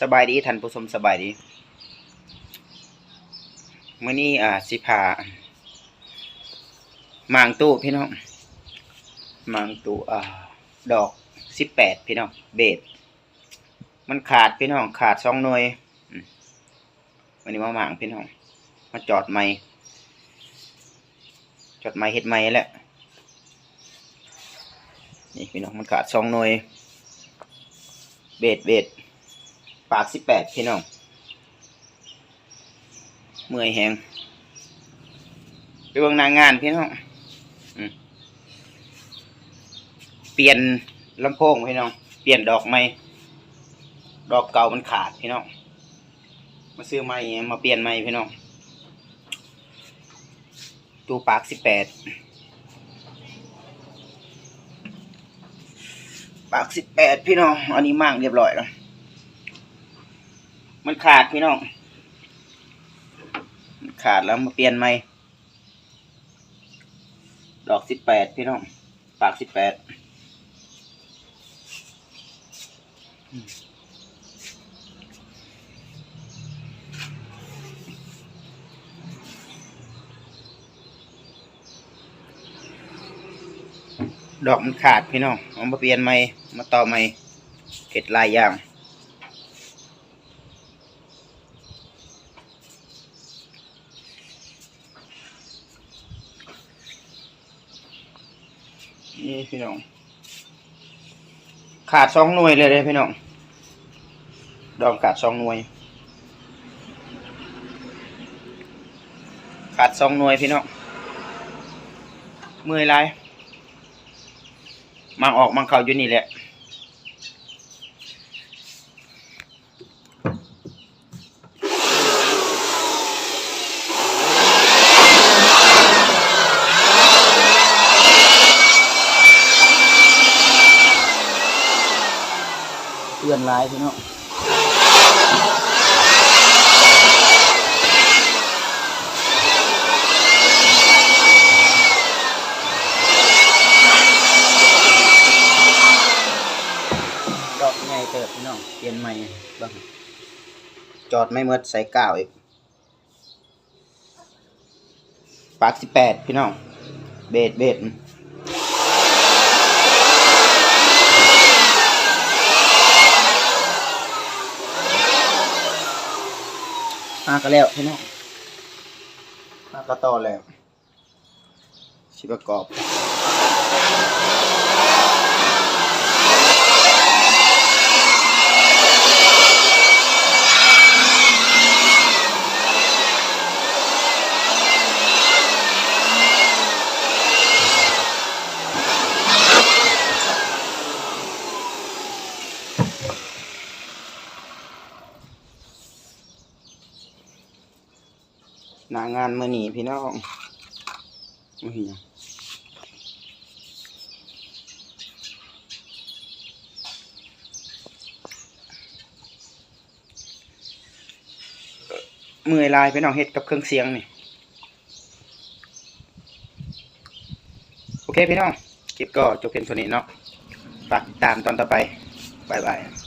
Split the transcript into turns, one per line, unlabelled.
สบายดีท่านผู้ชมสบายดีเมื้อนี้อ่าสิพาหมางตู้พี่น้องหมางตู้อ่าดอกสิบแปดพี่น้องเบสมันขาดพี่น้องขาดสองหน่วยอันนี้มาหมางพี่น้องมาจอดไม่จอดไม่เฮ็ดไม่แหละนี่พี่น้องมันขาดสองหน่วยเบสเบส ปากสิบแปดพี่น้อง เมื่อยแหงไปเบิ่งนางงานพี่น้องเปลี่ยนลำโพงพี่น้อง เปลี่ยนดอกไม้ดอกเก่ามันขาดพี่น้อง มาซื้อไม้มาเปลี่ยนไม้พี่น้องตูปากสิบแปดปากสิบแปดพี่น้อง อันนี้มั่งเรียบร้อยแล้ว มันขาดพี่น้องมันขาดแล้วมาเปลี่ยนใหม่ดอกสิบแปดพี่น้อง ปากสิบแปดดอกมันขาดพี่น้องเอามาเปลี่ยนใหม่ มาต่อใหม่เห็ดลายอย่าง นี่พี่น้อง ขาดสองหน่วยเลยเลยพี่น้อง ดอกขาดสองหน่วย ขาดสองหน่วยพี่น้องเมื่อยไรมังออกมังเข่าอยู่นี่แหละ เตือนลายพี่น้องดอกใหญ่เติบพี่น้องเปลี่ยนใหม่บ้างจอดไม่เมดใส่ก้าวอีกปากสิบแปดพี่น้องเบสเบส ก็แล้วพี่น้องมาก็ต่อแล้วชิประกอบ หนางานมือหนีพี่น้องโอ้ยยังมือลายพี่น้องเฮ็ดกับเครื่องเสียงนี่โอเคพี่น้องคลิปก็จบเพียงเท่านี้เนาะฝากติดตามตอนต่อไปบ๊ายบาย